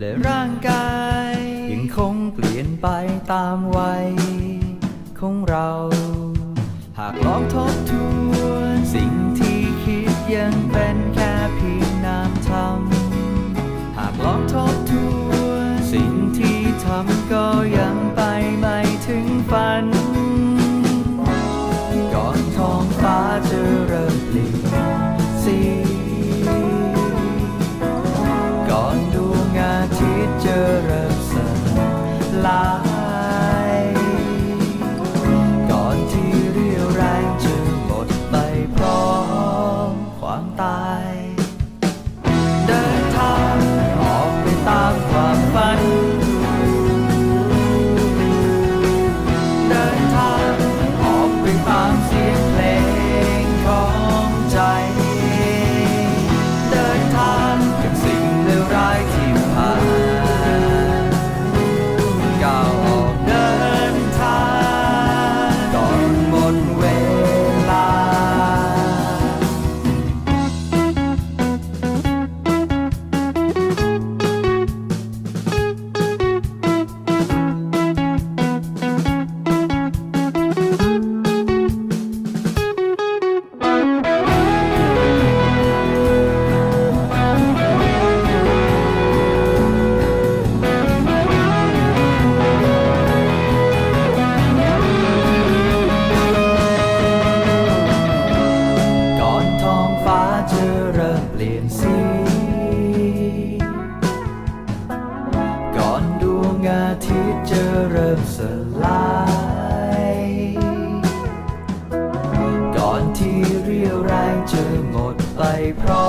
และร่างกาย ยังคงเปลี่ยนไปตามวัยของเรา หากลองทบทวนสิ่งที่คิดยังเป็นแค่เพียงนามธรรมหากลองทบทวนสิ่งที่ทำก็ยังไปไม่ถึงฝัน ก่อนท้องฟ้าจะเริ่มเปลี่ยน อาทิตย์จะเริ่มสลาย ก่อนที่เรียวแรงจะหมดไปพร้อม